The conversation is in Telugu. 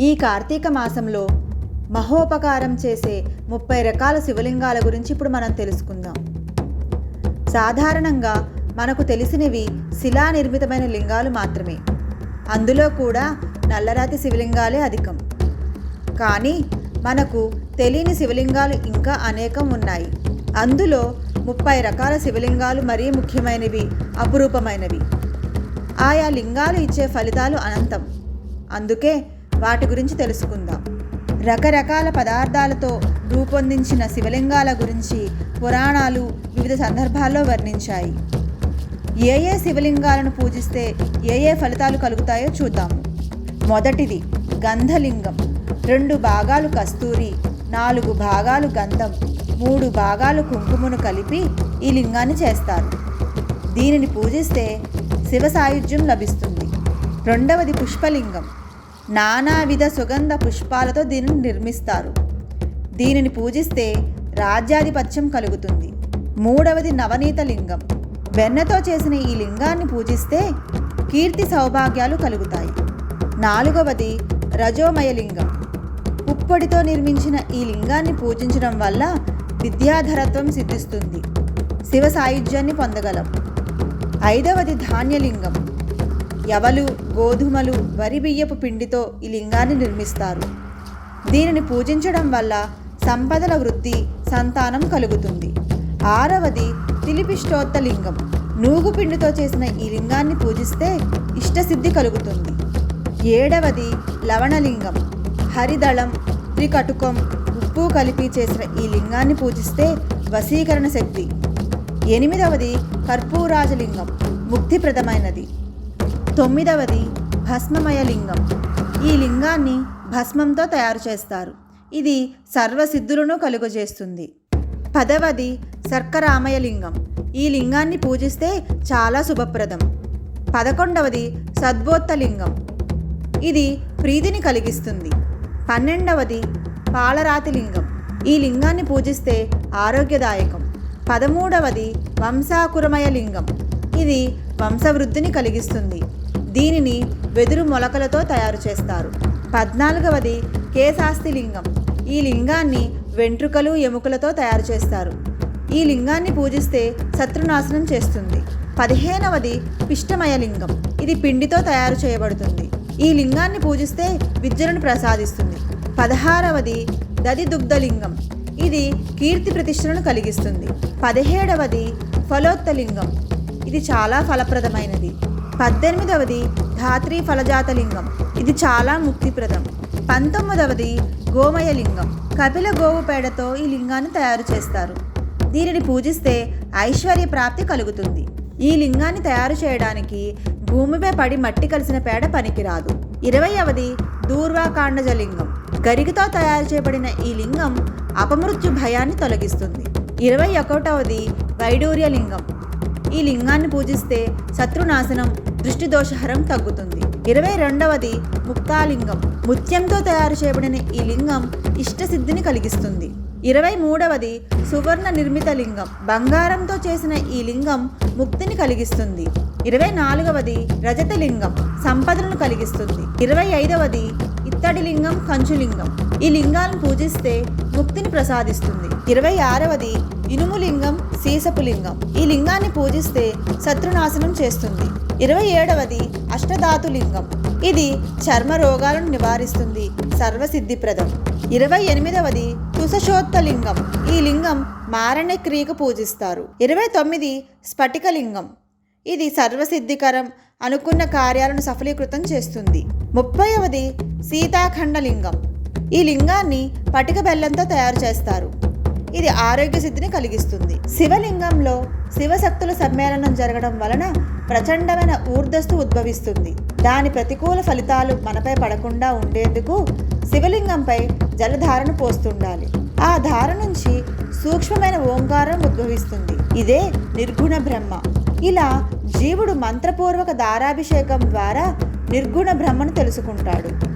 ఈ కార్తీక మాసంలో మహోపకారం చేసే ముప్పై రకాల శివలింగాల గురించి ఇప్పుడు మనం తెలుసుకుందాం. సాధారణంగా మనకు తెలిసినవి శిలా నిర్మితమైన లింగాలు మాత్రమే. అందులో కూడా నల్లరాతి శివలింగాలే అధికం. కానీ మనకు తెలియని శివలింగాలు ఇంకా అనేకం ఉన్నాయి. అందులో ముప్పై రకాల శివలింగాలు మరీ ముఖ్యమైనవి అపురూపమైనవి. ఆయా లింగాలు ఇచ్చే ఫలితాలు అనంతం. అందుకే వాటి గురించి తెలుసుకుందాం. రకరకాల పదార్థాలతో రూపొందించిన శివలింగాల గురించి పురాణాలు వివిధ సందర్భాల్లో వర్ణించాయి. ఏ ఏ శివలింగాలను పూజిస్తే ఏ ఏ ఫలితాలు కలుగుతాయో చూద్దాము. మొదటిది గంధలింగం. రెండు భాగాలు కస్తూరి నాలుగు భాగాలు గంధం మూడు భాగాలు కుంకుమను కలిపి ఈ లింగాన్ని చేస్తారు. దీనిని పూజిస్తే శివ సాయుధ్యం లభిస్తుంది. రెండవది పుష్పలింగం. నానావిధ సుగంధ పుష్పాలతో దీనిని నిర్మిస్తారు. దీనిని పూజిస్తే రాజ్యాధిపత్యం కలుగుతుంది. మూడవది నవనీత లింగం. వెన్నతో చేసిన ఈ లింగాన్ని పూజిస్తే కీర్తి సౌభాగ్యాలు కలుగుతాయి. నాలుగవది రజోమయ లింగం. పుప్పొడితో నిర్మించిన ఈ లింగాన్ని పూజించడం వల్ల విద్యాధరత్వం సిద్ధిస్తుంది. శివ సాయుధ్యాన్ని పొందగలం. ఐదవది ధాన్యలింగం. యవలు గోధుమలు వరి బియ్యపు పిండితో ఈ లింగాన్ని నిర్మిస్తారు. దీనిని పూజించడం వల్ల సంపదల వృద్ధి సంతానం కలుగుతుంది. ఆరవది తిలిపిష్టోత్త లింగం. నూగు పిండితో చేసిన ఈ లింగాన్ని పూజిస్తే ఇష్టసిద్ధి కలుగుతుంది. ఏడవది లవణలింగం. హరిదళం త్రికటుకం ఉప్పు కలిపి చేసిన ఈ లింగాన్ని పూజిస్తే వశీకరణ శక్తి. ఎనిమిదవది కర్పూరాజలింగం. ముక్తిప్రదమైనది. తొమ్మిదవది భస్మమయ లింగం. ఈ లింగాన్ని భస్మంతో తయారు చేస్తారు. ఇది సర్వసిద్ధులను కలుగజేస్తుంది. పదవది సర్కరామయ లింగం. ఈ లింగాన్ని పూజిస్తే చాలా శుభప్రదం. పదకొండవది సద్భోత్త లింగం. ఇది ప్రీతిని కలిగిస్తుంది. పన్నెండవది పాలరాతి లింగం. ఈ లింగాన్ని పూజిస్తే ఆరోగ్యదాయకం. పదమూడవది వంశాకురమయ లింగం. ఇది వంశవృద్ధిని కలిగిస్తుంది. దీనిని వెదురు మొలకలతో తయారు చేస్తారు. పద్నాలుగవది కేశాస్తి లింగం ఈ లింగాన్ని వెంట్రుకలు ఎముకలతో తయారు చేస్తారు. ఈ లింగాన్ని పూజిస్తే శత్రునాశనం చేస్తుంది. పదిహేనవది పిష్టమయ లింగం ఇది పిండితో తయారు చేయబడుతుంది. ఈ లింగాన్ని పూజిస్తే విద్యను ప్రసాదిస్తుంది. పదహారవది దదిదుగ్ధలింగం ఇది కీర్తి ప్రతిష్టలను కలిగిస్తుంది. పదిహేడవది ఫలోత్తలింగం ఇది చాలా ఫలప్రదమైనది. పద్దెనిమిదవది ధాత్రి ఫలజాతలింగం. ఇది చాలా ముక్తిప్రదం. పంతొమ్మిదవది గోమయలింగం. కపిల గోవు పేడతో ఈ లింగాన్ని తయారు చేస్తారు. దీనిని పూజిస్తే ఐశ్వర్య ప్రాప్తి కలుగుతుంది. ఈ లింగాన్ని తయారు చేయడానికి భూమిపై పడి మట్టి కలిసిన పేడ పనికిరాదు. ఇరవైవది దూర్వాకాండజలింగం. గరికతో తయారు చేయబడిన ఈ లింగం అపమృత్యు భయాన్ని తొలగిస్తుంది. ఇరవై ఒకటవది వైడూర్య లింగం ఈ లింగాన్ని పూజిస్తే శత్రునాశనం దృష్టి దోషహరం తగ్గుతుంది. ఇరవై రెండవది ముక్తాలింగం. ముత్యంతో తయారు చేయబడిన ఈ లింగం ఇష్టసిద్ధిని కలిగిస్తుంది. ఇరవై మూడవది సువర్ణ నిర్మిత లింగం. బంగారంతో చేసిన ఈ లింగం ముక్తిని కలిగిస్తుంది. ఇరవై నాలుగవది రజత లింగం సంపదలను కలిగిస్తుంది. ఇరవై ఐదవది ఇత్తడి లింగం కంచులింగం. ఈ లింగాలను పూజిస్తే ముక్తిని ప్రసాదిస్తుంది. ఇరవై ఆరవది ఇనుము లింగం సీసపు లింగం. ఈ లింగాన్ని పూజిస్తే శత్రునాశనం చేస్తుంది. ఇరవై ఏడవది అష్టధాతు లింగం. ఇది చర్మ రోగాలను నివారిస్తుంది సర్వసిద్ధిప్రదం. ఇరవై ఎనిమిదవది తుసశోత్త లింగం. ఈ లింగం మారణ క్రియకు పూజిస్తారు. ఇరవై తొమ్మిది స్ఫటికలింగం ఇది సర్వసిద్ధికరం అనుకున్న కార్యాలను సఫలీకృతం చేస్తుంది. ముప్పైవది సీతాఖండ లింగం. ఈ లింగాన్ని పటిక బెల్లంతో తయారు చేస్తారు. ఇది ఆరోగ్య సిద్ధిని కలిగిస్తుంది. శివలింగంలో శివశక్తుల సమ్మేళనం జరగడం వలన ప్రచండమైన ఊర్ధస్తు ఉద్భవిస్తుంది. దాని ప్రతికూల ఫలితాలు మనపై పడకుండా ఉండేందుకు శివలింగంపై జలధారను పోస్తుండాలి. ఆ ధార నుంచి సూక్ష్మమైన ఓంకారం ఉద్భవిస్తుంది. ఇదే నిర్గుణ బ్రహ్మ. ఇలా జీవుడు మంత్రపూర్వక దారాభిషేకం ద్వారా నిర్గుణ బ్రహ్మను తెలుసుకుంటాడు.